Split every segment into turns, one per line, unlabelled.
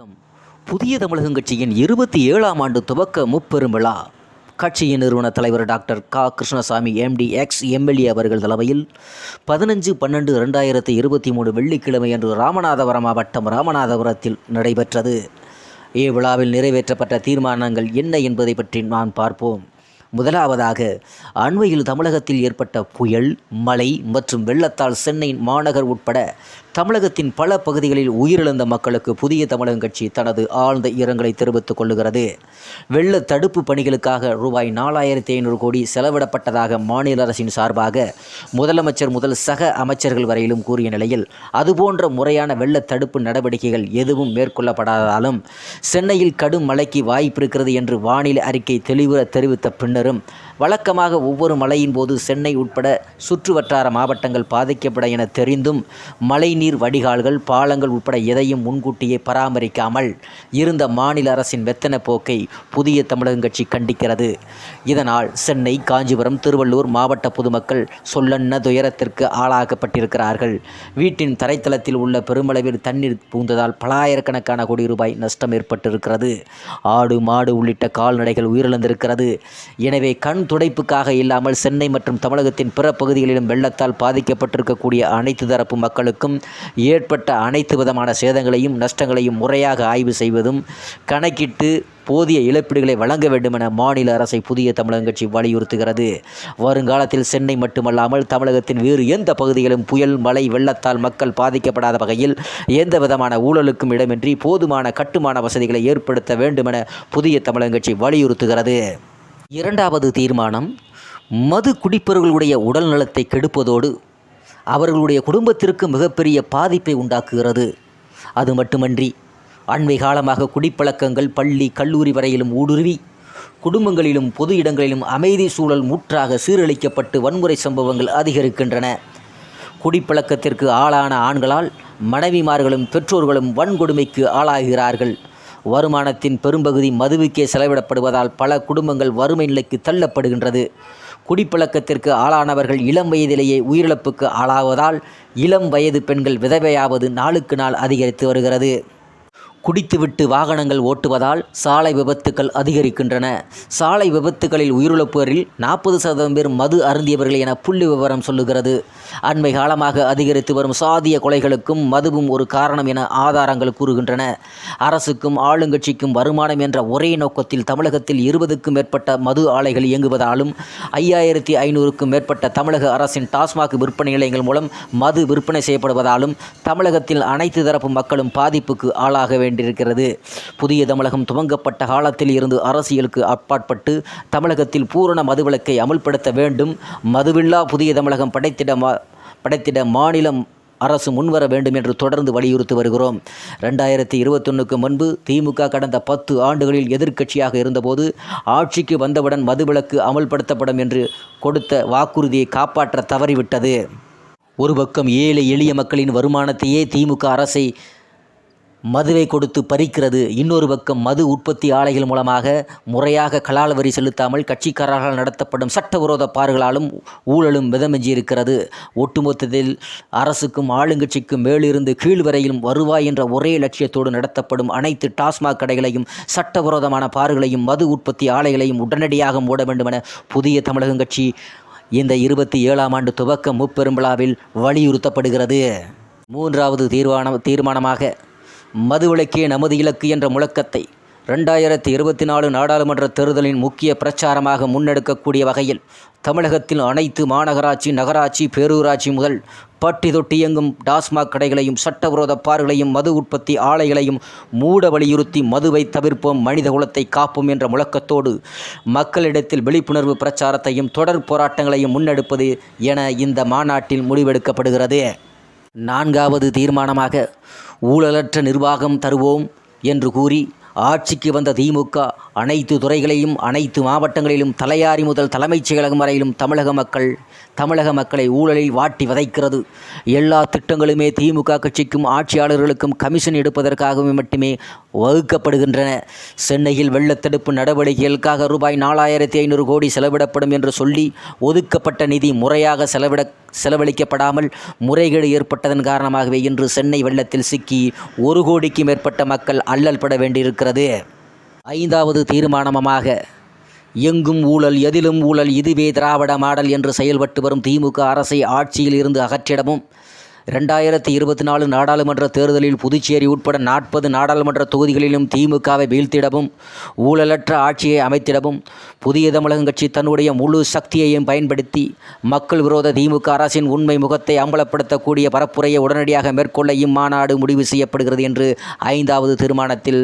வணக்கம். புதிய தமிழகம் கட்சியின் இருபத்தி ஏழாம் ஆண்டு துவக்க முப்பெரும் விழா. கட்சியின் நிறுவன தலைவர் டாக்டர் க. கிருஷ்ணசாமி எம்டி எக்ஸ் எம்எல்ஏ அவர்கள் தலைமையில் பதினஞ்சு பன்னெண்டு ரெண்டாயிரத்தி இருபத்தி மூணு வெள்ளிக்கிழமை அன்று ராமநாதபுரம் மாவட்டம் ராமநாதபுரத்தில் நடைபெற்றது. இவ்விழாவில் நிறைவேற்றப்பட்ட தீர்மானங்கள் என்ன என்பதை பற்றி நான் பார்ப்போம். முதலாவதாக அண்மையில் தமிழகத்தில் ஏற்பட்ட புயல் மழை மற்றும் வெள்ளத்தால் சென்னை மாநகர் உட்பட தமிழகத்தின் பல பகுதிகளில் உயிரிழந்த மக்களுக்கு புதிய தமிழகம் கட்சி தனது ஆழ்ந்த இரங்கலை தெரிவித்துக் கொள்ளுகிறது. வெள்ள தடுப்பு பணிகளுக்காக ரூபாய் நாலாயிரத்தி ஐநூறு கோடி செலவிடப்பட்டதாக மாநில அரசின் சார்பாக முதலமைச்சர் முதல் சக அமைச்சர்கள் வரையிலும் கூறிய நிலையில் அதுபோன்ற முறையான வெள்ள தடுப்பு நடவடிக்கைகள் எதுவும் மேற்கொள்ளப்படாததாலும் சென்னையில் கடும் மழைக்கு வாய்ப்பிருக்கிறது என்று வானிலை அறிக்கை தெளிவுற தெரிவித்த பின்னரும் வழக்கமாக ஒவ்வொரு மழையின் போது சென்னை உட்பட சுற்று வட்டார மாவட்டங்கள் பாதிக்கப்பட என தெரிந்தும் மழைநீர் வடிகால்கள் பாலங்கள் உட்பட எதையும் முன்கூட்டியே பராமரிக்காமல் இருந்த மாநில அரசின் வெத்தன போக்கை புதிய தமிழகம் கட்சி கண்டிக்கிறது. இதனால் சென்னை காஞ்சிபுரம் திருவள்ளூர் மாவட்ட பொதுமக்கள் சொல்லன்ன துயரத்திற்கு ஆளாக்கப்பட்டிருக்கிறார்கள். வீட்டின் தரைத்தளத்தில் உள்ள பெருமளவில் தண்ணீர் பூந்ததால் பலாயிரக்கணக்கான கோடி ரூபாய் நஷ்டம் ஏற்பட்டிருக்கிறது. ஆடு மாடு உள்ளிட்ட கால்நடைகள் உயிரிழந்திருக்கிறது. எனவே கண் துடைப்புக்காக இல்லாமல் சென்னை மற்றும் தமிழகத்தின் பிற பகுதிகளிலும் வெள்ளத்தால் பாதிக்கப்பட்டிருக்கக்கூடிய அனைத்து தரப்பு மக்களுக்கும் ஏற்பட்ட அனைத்து விதமான சேதங்களையும் நஷ்டங்களையும் முறையாக ஆய்வு செய்வதும் கணக்கிட்டு போதிய இழப்பீடுகளை வழங்க வேண்டும் என மாநில அரசை புதிய தமிழகம் கட்சி வலியுறுத்துகிறது. வருங்காலத்தில் சென்னை மட்டுமல்லாமல் தமிழகத்தின் வேறு எந்த பகுதிகளும் புயல் மழை வெள்ளத்தால் மக்கள் பாதிக்கப்படாத வகையில் எந்த விதமான ஊழலுக்கும் இடமின்றி போதுமான கட்டுமான வசதிகளை ஏற்படுத்த வேண்டும் என புதிய தமிழகம் கட்சி வலியுறுத்துகிறது. இரண்டாவது தீர்மானம் மது குடிப்பவர்களுடைய உடல் நலத்தை கெடுப்பதோடு அவர்களுடைய குடும்பத்திற்கு மிகப்பெரிய பாதிப்பை உண்டாக்குகிறது. அது மட்டுமன்றி அண்மை காலமாக குடிப்பழக்கங்கள் பள்ளி கல்லூரி வரையிலும் ஊடுருவி குடும்பங்களிலும் பொது இடங்களிலும் அமைதி சூழல் முற்றாக சீரழிக்கப்பட்டு வன்முறை சம்பவங்கள் அதிகரிக்கின்றன. குடிப்பழக்கத்திற்கு ஆளான ஆண்களால் மனைவிமார்களும் பெற்றோர்களும் வன்கொடுமைக்கு ஆளாகிறார்கள். வருமானத்தின் பெரும்பகுதி மதுவுக்கே செலவிடப்படுவதால் பல குடும்பங்கள் வறுமை நிலைக்கு தள்ளப்படுகின்றது. குடிப்பழக்கத்திற்கு ஆளானவர்கள் இளம் வயதிலேயே உயிரிழப்புக்கு ஆளாவதால் இளம் வயது பெண்கள் விதவையாவது நாளுக்கு நாள் அதிகரித்து வருகிறது. குடித்துவிட்டு வாகனங்கள் ஓட்டுவதால் சாலை விபத்துக்கள் அதிகரிக்கின்றன. சாலை விபத்துகளில் உயிரிழப்போரில் நாற்பது சதவீதம் பேர் மது அருந்தியவர்கள் என புள்ளி விவரம் சொல்லுகிறது. அண்மை காலமாக அதிகரித்து வரும் சாதிய கொலைகளுக்கும் மதுவும் ஒரு காரணம் என ஆதாரங்கள் கூறுகின்றன. அரசுக்கும் ஆளுங்கட்சிக்கும் வருமானம் என்ற ஒரே நோக்கத்தில் தமிழகத்தில் இருபதுக்கும் மேற்பட்ட மது ஆலைகள் இயங்குவதாலும் ஐயாயிரத்தி ஐநூறுக்கும் மேற்பட்ட தமிழக அரசின் டாஸ்மாக் விற்பனை நிலையங்கள் மூலம் மது விற்பனை செய்யப்படுவதாலும் தமிழகத்தில் அனைத்து தரப்பு மக்களும் பாதிப்புக்கு ஆளாக வேண்டியிருக்கிறது. புதிய தமிழகம் துவங்கப்பட்ட காலத்தில் இருந்து அரசியலுக்கு அப்பாற்பட்டு தமிழகத்தில் பூரண மதுவிலக்கை அமல்படுத்த வேண்டும். மதுவில்லா புதிய தமிழகம் படைத்திட மா படைத்திட மாநிலம் அரசு முன்வர வேண்டும் என்று தொடர்ந்து வலியுறுத்தி வருகிறோம். ரெண்டாயிரத்தி இருபத்தொன்னுக்கு முன்பு திமுக கடந்த பத்து ஆண்டுகளில் எதிர்க்கட்சியாக இருந்தபோது ஆட்சிக்கு வந்தவுடன் மதுவிலக்கு அமல்படுத்தப்படும் என்று கொடுத்த வாக்குறுதியை காப்பாற்ற தவறிவிட்டது. ஒரு பக்கம் ஏழை எளிய மக்களின் வருமானத்தையே திமுக அரசை மதுவை கொடுத்து பறிக்கிறது. இன்னொரு பக்கம் மது உற்பத்தி ஆலைகள் மூலமாக முறையாக கலால் வரி செலுத்தாமல் கட்சிக்காரர்களால் நடத்தப்படும் சட்டவிரோத பார்களாலும் ஊழலும் மிதமிஞ்சி இருக்கிறது ஒட்டுமொத்தத்தில் அரசுக்கும் ஆளுங்கட்சிக்கும் மேலிருந்து கீழ் வரையிலும் வருவாய் என்ற ஒரே லட்சியத்தோடு நடத்தப்படும் அனைத்து டாஸ்மாக் கடைகளையும் சட்டவிரோதமான பார்களையும் மது உற்பத்தி ஆலைகளையும் உடனடியாக மூட வேண்டுமென புதிய தமிழகம் கட்சி இந்த இருபத்தி ஏழாம் ஆண்டு துவக்க முப்பெரும்பலாவில் வலியுறுத்தப்படுகிறது. மூன்றாவது தீர்மானம் தீர்மானமாக மதுவிலக்கே நமது இலக்கு என்ற முழக்கத்தை ரெண்டாயிரத்தி இருபத்தி நாலு நாடாளுமன்ற தேர்தலின் முக்கிய பிரச்சாரமாக முன்னெடுக்கக்கூடிய வகையில் தமிழகத்தில் அனைத்து மாநகராட்சி நகராட்சி பேரூராட்சி முதல் பட்டி தொட்டி இயங்கும் டாஸ்மாக் கடைகளையும் சட்டவிரோத பார்களையும் மது உற்பத்தி ஆலைகளையும் மூட வலியுறுத்தி மதுவை தவிர்ப்போம் மனித குலத்தை காப்போம் என்ற முழக்கத்தோடு மக்களிடத்தில் விழிப்புணர்வு பிரச்சாரத்தையும் தொடர் போராட்டங்களையும் முன்னெடுப்பது என இந்த மாநாட்டில் முடிவெடுக்கப்படுகிறது. நான்காவது தீர்மானமாக ஊழலற்ற நிர்வாகம் தருவோம் என்று கூறி ஆட்சிக்கு வந்த திமுக அனைத்து துறைகளையும் அனைத்து மாவட்டங்களிலும் தலையாரி முதல் தலைமைச் செயலகம் வரையிலும் தமிழக மக்கள் தமிழக மக்களை ஊழலில் வாட்டி வதைக்கிறது. எல்லா திட்டங்களுமே திமுக கட்சிக்கும் ஆட்சியாளர்களுக்கும் கமிஷன் எடுப்பதற்காகவே மட்டுமே வகுக்கப்படுகின்றன. சென்னையில் வெள்ளத்தடுப்பு நடவடிக்கைகளுக்காக ரூபாய் நாலாயிரத்தி ஐநூறு கோடி செலவிடப்படும் என்று சொல்லி ஒதுக்கப்பட்ட நிதி முறையாக செலவிட செலவழிக்கப்படாமல் முறைகேடு ஏற்பட்டதன் காரணமாகவே இன்று சென்னை வெள்ளத்தில் சிக்கி ஒரு கோடிக்கு மேற்பட்ட மக்கள் அல்லல் பட வேண்டியிருக்கிறது. ஐந்தாவது தீர்மானமாக எங்கும் ஊழல் எதிலும் ஊழல் இதுவே திராவிட மாடல் என்று செயல்பட்டு வரும் திமுக அரசை ஆட்சியில் இருந்து அகற்றிடவும் ரெண்டாயிரத்தி இருபத்தி நாலு நாடாளுமன்ற தேர்தலில் புதுச்சேரி உட்பட நாற்பது நாடாளுமன்ற தொகுதிகளிலும் திமுகவை வீழ்த்திடவும் ஊழலற்ற ஆட்சியை அமைத்திடவும் புதிய தமிழகம் கட்சி தன்னுடைய முழு சக்தியையும் பயன்படுத்தி மக்கள் விரோத திமுக அரசின் உண்மை முகத்தை அம்பலப்படுத்தக்கூடிய பரப்புரையை உடனடியாக மேற்கொள்ள இம்மாநாடு முடிவு செய்யப்படுகிறது என்று ஐந்தாவது தீர்மானத்தில்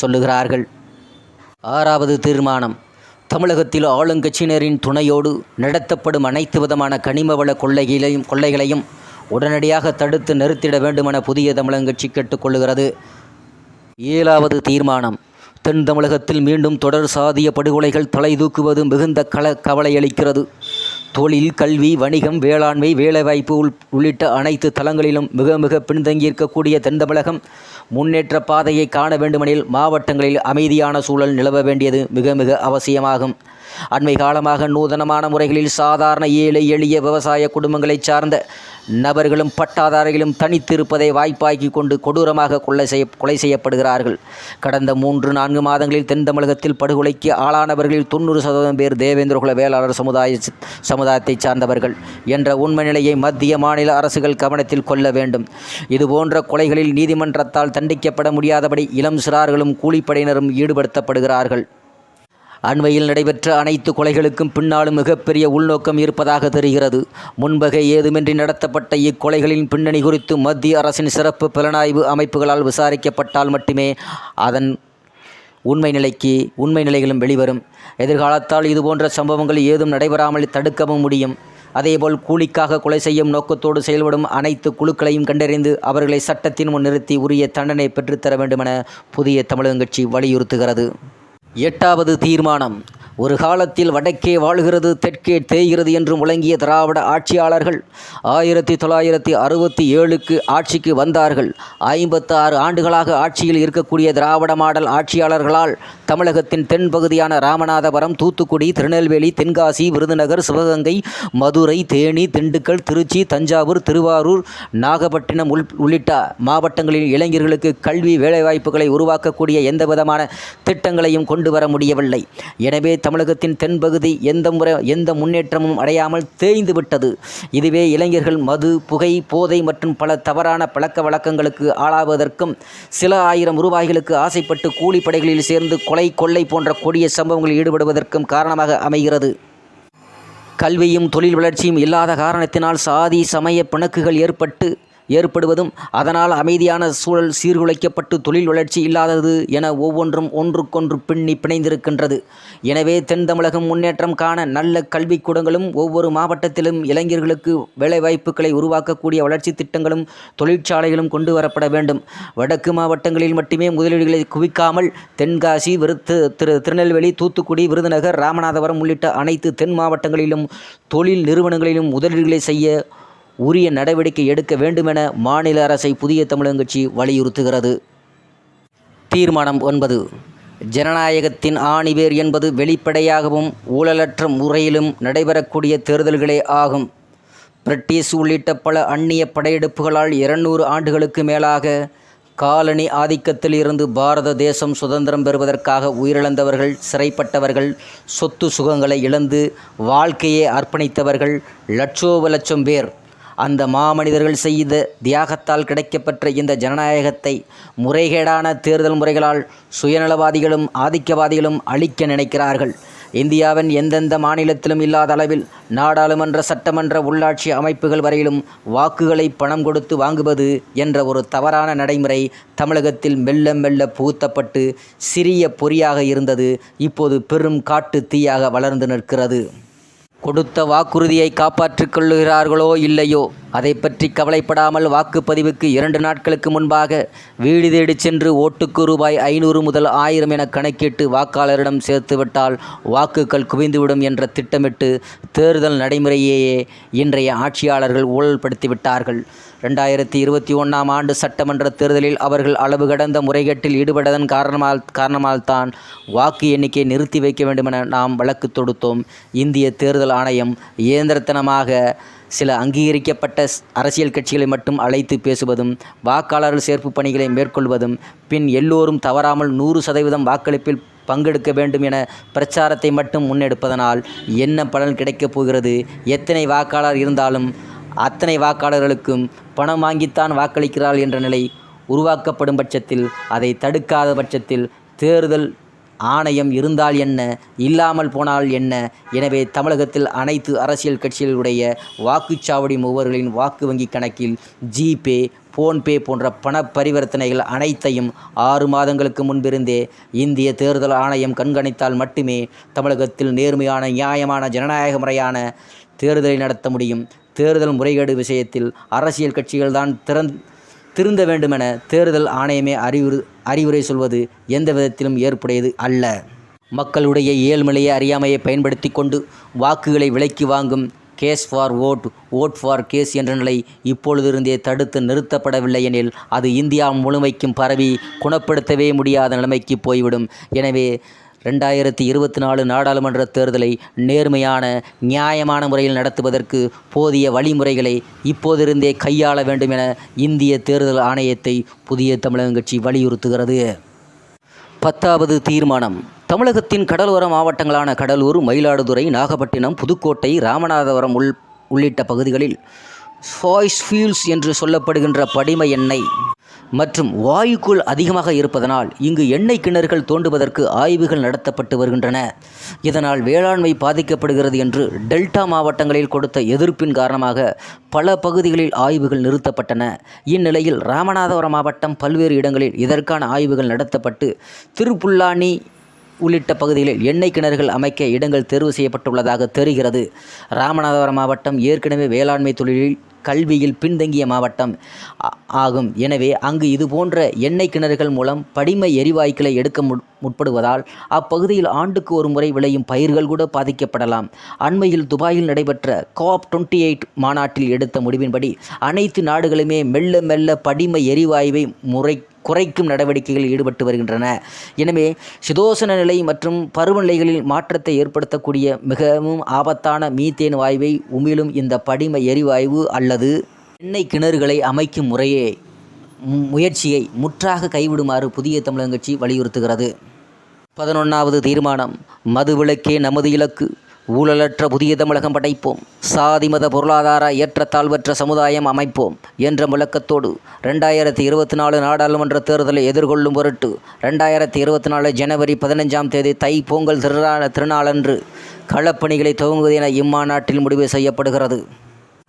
சொல்லுகிறார்கள். ஆறாவது தீர்மானம். தமிழகத்தில் ஆளுங்கட்சியினரின் துணையோடு நடத்தப்படும் அனைத்து விதமான கனிம வள கொள்ளைகளையும் கொள்ளைகளையும் உடனடியாக தடுத்து நிறுத்திட வேண்டுமென புதிய தமிழங்கட்சி கேட்டுக்கொள்கிறது. ஏழாவது தீர்மானம். தென் தமிழகத்தில் மீண்டும் தொடர் சாதிய படுகொலைகள் தலை தூக்குவது மிகுந்த கல கவலையளிக்கிறது. தொழில் கல்வி வணிகம் வேளாண்மை வேலைவாய்ப்பு உள் உள்ளிட்ட அனைத்து தளங்களிலும் மிக மிக பின்தங்கியிருக்கக்கூடிய தென் தமிழகம் முன்னேற்ற பாதையை காண வேண்டுமெனில் மாவட்டங்களில் அமைதியான சூழல் நிலவ வேண்டியது மிக மிக அவசியமாகும். அண்மை காலமாக நூதனமான முறைகளில் சாதாரண ஏழை எளிய விவசாய குடும்பங்களைச் சார்ந்த நபர்களும் பட்டாதாரிகளும் தனித்திருப்பதை வாய்ப்பாக்கி கொண்டு கொடூரமாக கொலை செய்ய கொலை செய்யப்படுகிறார்கள். கடந்த மூன்று நான்கு மாதங்களில் தென் தமிழகத்தில் படுகொலைக்கு ஆளானவர்களில் தொண்ணூறு சதவீதம் பேர் தேவேந்திரகுல வேளாளர் சமுதாய சமுதாயத்தைச் சார்ந்தவர்கள் என்ற உண்மை நிலையை மத்திய மாநில அரசுகள் கவனத்தில் கொள்ள வேண்டும். இதுபோன்ற கொலைகளில் நீதிமன்றத்தால் தண்டிக்கப்பட முடியாதபடி இளம் சிறார்களும் கூலிப்படையினரும் ஈடுபடுத்தப்படுகிறார்கள். அண்மையில் நடைபெற்ற அனைத்து கொலைகளுக்கும் பின்னாலும் மிகப்பெரிய உள்நோக்கம் இருப்பதாக தெரிகிறது. முன்பகை ஏதுமின்றி நடத்தப்பட்ட இக்கொலைகளின் பின்னணி குறித்து மத்திய அரசின் சிறப்பு புலனாய்வு அமைப்புகளால் விசாரிக்கப்பட்டால் மட்டுமே அதன் உண்மை நிலைக்கு உண்மை நிலைகளும் வெளிவரும். எதிர்காலத்தால் இதுபோன்ற சம்பவங்கள் ஏதும் நடைபெறாமல் தடுக்கவும் முடியும். அதேபோல் கூலிக்காக கொலை செய்யும் நோக்கத்தோடு செயல்படும் அனைத்து குழுக்களையும் கண்டறிந்து அவர்களை சட்டத்தின் முன் நிறுத்தி உரிய தண்டனை பெற்றுத்தர வேண்டுமென புதிய தமிழகங்கட்சி வலியுறுத்துகிறது. எட்டாவது தீர்மானம். ஒரு காலத்தில் வடக்கே வாழ்கிறது தெற்கே தேய்கிறது என்று முழங்கிய திராவிட ஆட்சியாளர்கள் ஆயிரத்தி தொள்ளாயிரத்தி அறுபத்தி ஏழுக்கு ஆட்சிக்கு வந்தார்கள். ஐம்பத்தாறு ஆண்டுகளாக ஆட்சியில் இருக்கக்கூடிய திராவிட மாடல் ஆட்சியாளர்களால் தமிழகத்தின் தென்பகுதியான ராமநாதபுரம் தூத்துக்குடி திருநெல்வேலி தென்காசி விருதுநகர் சிவகங்கை மதுரை தேனி திண்டுக்கல் திருச்சி தஞ்சாவூர் திருவாரூர் நாகப்பட்டினம் உள் உள்ளிட்ட மாவட்டங்களில் இளைஞர்களுக்கு கல்வி வேலைவாய்ப்புகளை உருவாக்கக்கூடிய எந்தவிதமான திட்டங்களையும் கொண்டு வர முடியவில்லை. எனவே தமிழகத்தின் தென்பகுதி எந்த முறை எந்த முன்னேற்றமும் அடையாமல் தேய்ந்து விட்டது இதுவே இளைஞர்கள் மது புகை போதை மற்றும் பல தவறான பழக்க வழக்கங்களுக்கு ஆளாவதற்கும் சில ஆயிரம் ரூபாய்களுக்கு ஆசைப்பட்டு கூலிப்படைகளில் சேர்ந்து கொலை கொள்ளை போன்ற கொடிய சம்பவங்களில் ஈடுபடுவதற்கும் காரணமாக அமைகிறது. கல்வியும் தொழில் வளர்ச்சியும் இல்லாத காரணத்தினால் சாதி சமய பிணக்குகள் ஏற்பட்டு ஏற்படுவதும் அதனால் அமைதியான சூழல் சீர்குலைக்கப்பட்டு தொழில் வளர்ச்சி இல்லாதது என ஒவ்வொன்றும் ஒன்றுக்கொன்று பின்னி பிணைந்திருக்கின்றது. எனவே தென் தமிழகம் முன்னேற்றம் காண நல்ல கல்விக்கூடங்களும் ஒவ்வொரு மாவட்டத்திலும் இளைஞர்களுக்கு வேலைவாய்ப்புகளை உருவாக்கக்கூடிய வளர்ச்சி திட்டங்களும் தொழிற்சாலைகளும் கொண்டு வரப்பட வேண்டும். வடக்கு மாவட்டங்களில் மட்டுமே முதலீடுகளை குவிக்காமல் தென்காசி விருத்து திரு திருநெல்வேலி தூத்துக்குடி விருதுநகர் ராமநாதபுரம் உள்ளிட்ட அனைத்து தென் மாவட்டங்களிலும் தொழில் நிறுவனங்களிலும் முதலீடுகளை செய்ய உரிய நடவடிக்கை எடுக்க வேண்டுமென மாநில அரசை புதிய தமிழகட்சி வலியுறுத்துகிறது. தீர்மானம் ஒன்பது. ஜனநாயகத்தின் ஆணிவேர் என்பது வெளிப்படையாகவும் ஊழலற்ற முறையிலும் நடைபெறக்கூடிய தேர்தல்களே ஆகும். பிரிட்டிஷ் உள்ளிட்ட பல அந்நிய படையெடுப்புகளால் இருநூறு ஆண்டுகளுக்கு மேலாக காலனி ஆதிக்கத்தில் இருந்து பாரத தேசம் சுதந்திரம் பெறுவதற்காக உயிரிழந்தவர்கள் சிறைப்பட்டவர்கள் சொத்து சுகங்களை இழந்து வாழ்க்கையை அர்ப்பணித்தவர்கள் லட்சோப லட்சம் பேர். அந்த மாமனிதர்கள் செய்த தியாகத்தால் கிடைக்கப்பெற்ற இந்த ஜனநாயகத்தை முறைகேடான தேர்தல் முறைகளால் சுயநலவாதிகளும் ஆதிக்கவாதிகளும் அழிக்க நினைக்கிறார்கள். இந்தியாவின் எந்தெந்த மாநிலத்திலும் இல்லாத அளவில் நாடாளுமன்ற சட்டமன்ற உள்ளாட்சி அமைப்புகள் வரையிலும் வாக்குகளை பணம் கொடுத்து வாங்குவது என்ற ஒரு தவறான நடைமுறை தமிழகத்தில் மெல்ல மெல்ல புகுத்தப்பட்டு சிறிய பொறியாக இருந்தது. இப்போது பெரும் காட்டு தீயாக வளர்ந்து நிற்கிறது. கொடுத்த வாக்குறுதியை காப்பாற்றிக் கொள்ளுகிறார்களோ இல்லையோ? அதை பற்றி கவலைப்படாமல் வாக்குப்பதிவுக்கு இரண்டு நாட்களுக்கு முன்பாக வீடு தேடிச் சென்று ஓட்டுக்கு ரூபாய் ஐநூறு முதல் ஆயிரம் என கணக்கிட்டு வாக்காளரிடம் சேர்த்துவிட்டால் வாக்குகள் குவிந்துவிடும் என்ற திட்டமிட்டு தேர்தல் நடைமுறையையே இன்றைய ஆட்சியாளர்கள் ஊழல்படுத்திவிட்டார்கள். ரெண்டாயிரத்தி இருபத்தி ஒன்றாம் ஆண்டு சட்டமன்ற தேர்தலில் அவர்கள் அளவு கடந்த முறைகேட்டில் ஈடுபட்டதன் காரணமால் காரணமால்தான் வாக்கு எண்ணிக்கையை நிறுத்தி வைக்க வேண்டுமென நாம் வழக்கு தொடுத்தோம். இந்திய தேர்தல் ஆணையம் இயந்திரத்தனமாக சில அங்கீகரிக்கப்பட்ட அரசியல் கட்சிகளை மட்டும் அழைத்து பேசுவதும் வாக்காளர்கள் சேர்ப்பு பணிகளை மேற்கொள்வதும் பின் எல்லோரும் தவறாமல் நூறு சதவீதம் வாக்களிப்பில் பங்கெடுக்க வேண்டும் என பிரச்சாரத்தை மட்டும் முன்னெடுப்பதனால் என்ன பலன் கிடைக்கப் போகிறது? எத்தனை வாக்காளர் இருந்தாலும் அத்தனை வாக்காளர்களுக்கும் பணம் வாங்கித்தான் வாக்களிக்கிறாள் என்ற நிலை உருவாக்கப்படும் பட்சத்தில் அதை தடுக்காத பட்சத்தில் தேர்தல் ஆணையம் இருந்தால் என்ன இல்லாமல் போனால் என்ன? எனவே தமிழகத்தில் அனைத்து அரசியல் கட்சிகளுடைய வாக்குச்சாவடி முகவர்களின் வாக்கு வங்கி கணக்கில் ஜிபே ஃபோன்பே போன்ற பண பரிவர்த்தனைகள் அனைத்தையும் ஆறு மாதங்களுக்கு முன்பிருந்தே இந்திய தேர்தல் ஆணையம் கண்காணித்தால் மட்டுமே தமிழகத்தில் நேர்மையான நியாயமான ஜனநாயக முறையான தேர்தலை நடத்த முடியும். தேர்தல் முறைகேடு விஷயத்தில் அரசியல் கட்சிகள்தான் திறந் திருந்த வேண்டுமென தேர்தல் ஆணையமே அறிவுறு அறிவுரை சொல்வது எந்த விதத்திலும் ஏற்புடையது அல்ல. மக்களுடைய ஏழ்மையை அறியாமையை பயன்படுத்தி கொண்டு வாக்குகளை விலைக்கு வாங்கும் cash for vote vote for cash என்ற நிலை இப்பொழுதிருந்தே தடுத்து நிறுத்தப்படவில்லை எனில் அது இந்தியா முழுமைக்கும் பரவி குணப்படுத்தவே முடியாத நிலைமைக்கு போய்விடும். எனவே ரெண்டாயிரத்தி இருபத்தி நாலு நாடாளுமன்ற தேர்தலை நேர்மையான நியாயமான முறையில் நடத்துவதற்கு போதிய வழிமுறைகளை இப்போதிருந்தே கையாள வேண்டும் என இந்திய தேர்தல் ஆணையத்தை புதிய தமிழகம் கட்சி வலியுறுத்துகிறது. பத்தாவது தீர்மானம். தமிழகத்தின் கடலோர மாவட்டங்களான கடலூர் மயிலாடுதுறை நாகப்பட்டினம் புதுக்கோட்டை ராமநாதபுரம் உள் உள்ளிட்ட பகுதிகளில் ஃபாய்ஸ் ஃபியூல்ஸ் என்று சொல்லப்படுகின்ற படிம எண்ணெய். மற்றும் வாயுக்குள் அதிகமாக இருப்பதனால் இங்கு எண்ணெய் கிணறுகள் தோண்டுவதற்கு ஆய்வுகள் நடத்தப்பட்டு வருகின்றன. இதனால் வேளாண்மை பாதிக்கப்படுகிறது என்று டெல்டா மாவட்டங்களில் கொடுத்த எதிர்ப்பின் காரணமாக பல பகுதிகளில் ஆய்வுகள் நிறுத்தப்பட்டன. இந்நிலையில் ராமநாதபுரம் மாவட்டம் பல்வேறு இடங்களில் இதற்கான ஆய்வுகள் நடத்தப்பட்டு திருப்புல்லானி உள்ளிட்ட பகுதிகளில் எண்ணெய் கிணறுகள் அமைக்க இடங்கள் தேர்வு செய்யப்பட்டுள்ளதாக தெரிகிறது. ராமநாதபுரம் மாவட்டம் ஏற்கனவே வேளாண்மை தொழிலில் கல்வியில் பின்தங்கிய மாவட்டம் ஆகும். எனவே அங்கு இதுபோன்ற எண்ணெய் கிணறுகள் மூலம் படிம எரிவாயுக்களை எடுக்க முட்- முற்படுவதால் அப்பகுதியில் ஆண்டுக்கு ஒரு முறை விளையும் பயிர்கள் கூட பாதிக்கப்படலாம். அண்மையில் துபாயில் நடைபெற்ற காப் டுவெண்ட்டி எயிட் மாநாட்டில் எடுத்த முடிவின்படி அனைத்து நாடுகளுமே மெல்ல மெல்ல படிம எரிவாயுவை முறை குறைக்கும் நடவடிக்கைகளில் ஈடுபட்டு வருகின்றன. எனவே சிதோசன நிலை மற்றும் பருவநிலைகளில் மாற்றத்தை ஏற்படுத்தக்கூடிய மிகவும் ஆபத்தான மீத்தேன் வாயுவை உமிழும் இந்த படிம எரிவாயு அல்லது எண்ணெய் கிணறுகளை அமைக்கும் முறையே முயற்சியை முற்றாக கைவிடுமாறு புதிய தமிழகம் கட்சி வலியுறுத்துகிறது. பதினொன்றாவது தீர்மானம் மதுவிலக்கே நமது இலக்கு. ஊழலற்ற புதிய தமிழகம் படைப்போம். சாதி மத பொருளாதார ஏற்றத்தாழ்வற்ற சமுதாயம் அமைப்போம் என்ற முழக்கத்தோடு ரெண்டாயிரத்தி இருபத்தி நாலு நாடாளுமன்ற தேர்தலை எதிர்கொள்ளும் பொருட்டு ரெண்டாயிரத்தி இருபத்தி நாலு ஜனவரி பதினஞ்சாம் தேதி தை பொங்கல் திருநாள் திருநாளன்று களப்பணிகளை துவங்குவது என இம்மாநாட்டில் முடிவு செய்யப்படுகிறது.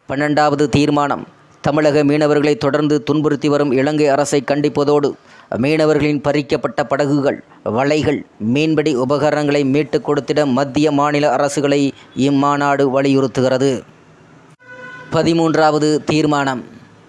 பன்னெண்டாவது தீர்மானம் தமிழக மீனவர்களை தொடர்ந்து துன்புறுத்தி வரும் இலங்கை அரசை கண்டிப்பதோடு மீனவர்களின் பறிக்கப்பட்ட படகுகள் வலைகள் மீன்பிடி உபகரணங்களை மீட்டுக் கொடுத்திட மத்திய மாநில அரசுகளை இம்மாநாடு வலியுறுத்துகிறது. பதிமூன்றாவது தீர்மானம்.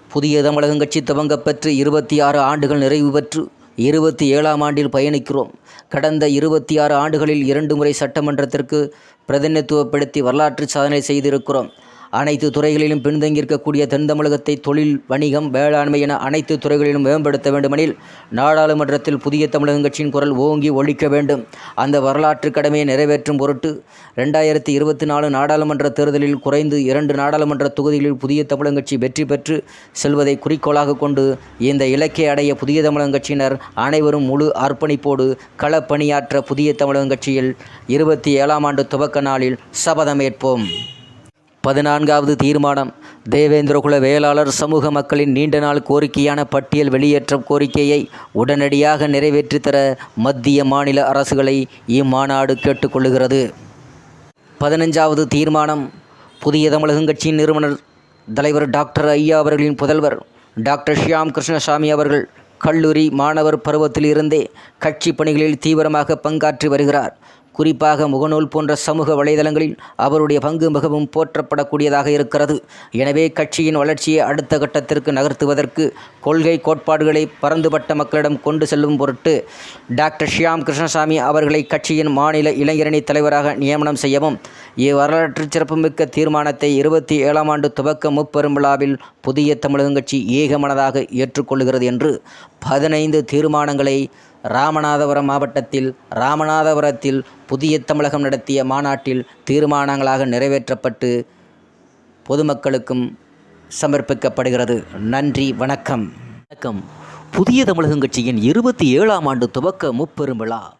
புதிய தமிழகம் கட்சி துவங்கப்பெற்று இருபத்தி ஆறு ஆண்டுகள் நிறைவு பெற்று இருபத்தி ஏழாம் ஆண்டில் பயணிக்கிறோம். கடந்த இருபத்தி ஆறு ஆண்டுகளில் இரண்டு முறை சட்டமன்றத்திற்கு பிரதிநிதித்துவப்படுத்தி வரலாற்று சாதனை செய்திருக்கிறோம். அனைத்து துறைகளிலும் பின்தங்கியிருக்கக்கூடிய தென் தமிழகத்தை தொழில் வணிகம் வேளாண்மை என அனைத்து துறைகளிலும் மேம்படுத்த வேண்டுமெனில் நாடாளுமன்றத்தில் புதிய தமிழகம் கட்சியின் குரல் ஓங்கி ஒழிக்க வேண்டும். அந்த வரலாற்று கடமையை நிறைவேற்றும் பொருட்டு ரெண்டாயிரத்தி இருபத்தி நாலு நாடாளுமன்ற தேர்தலில் குறைந்து இரண்டு நாடாளுமன்ற தொகுதிகளில் புதிய தமிழகம் கட்சி வெற்றி பெற்று செல்வதை குறிக்கோளாக கொண்டு இந்த இலக்கை அடைய புதிய தமிழகம் கட்சியினர் அனைவரும் முழு அர்ப்பணிப்போடு களப்பணியாற்ற புதிய தமிழகம் கட்சியில் இருபத்தி ஏழாம் ஆண்டு துவக்க நாளில் சபதமேற்போம் பதினான்காவது தீர்மானம். தேவேந்திரகுல வேளாளர் சமூக மக்களின் நீண்ட நாள் கோரிக்கையான பட்டியல் வெளியேற்ற கோரிக்கையை உடனடியாக நிறைவேற்றித்தர மத்திய மாநில அரசுகளை இம்மாநாடு கேட்டுக்கொள்ளுகிறது. பதினஞ்சாவது தீர்மானம். புதிய தமிழகம் கட்சியின் நிறுவனர் தலைவர் டாக்டர் ஐயா அவர்களின் புதல்வர் டாக்டர் ஷியாம் கிருஷ்ணசாமி அவர்கள் கல்லூரி மாணவர் பருவத்திலிருந்தே கட்சி பணிகளில் தீவிரமாக பங்காற்றி வருகிறார். குறிப்பாக முகநூல் போன்ற சமூக வலைதளங்களில் அவருடைய பங்கு மிகவும் போற்றப்படக்கூடியதாக இருக்கிறது. எனவே கட்சியின் வளர்ச்சியை அடுத்த கட்டத்திற்கு நகர்த்துவதற்கு கொள்கை கோட்பாடுகளை பரந்துபட்ட மக்களிடம் கொண்டு செல்லும் பொருட்டு டாக்டர் ஷியாம் கிருஷ்ணசாமி அவர்களை கட்சியின் மாநில இளைஞரணி தலைவராக நியமனம் செய்யவும் இவ்வரலாற்று சிறப்புமிக்க தீர்மானத்தை இருபத்தி ஏழாம் ஆண்டு துவக்க முப்பெரும் விழாவில் புதிய தமிழகம் கட்சி ஏகமனதாக ஏற்றுக்கொள்கிறது என்று பதினைந்து தீர்மானங்களை ராமநாதபுரம் மாவட்டத்தில் ராமநாதபுரத்தில் புதிய தமிழகம் நடத்திய மாநாட்டில் தீர்மானங்களாக நிறைவேற்றப்பட்டு பொதுமக்களுக்கும் சமர்ப்பிக்கப்படுகிறது. நன்றி வணக்கம். வணக்கம். புதிய தமிழகம் கட்சியின் இருபத்தி ஏழாம் ஆண்டு துவக்க முப்பெரும் விழா.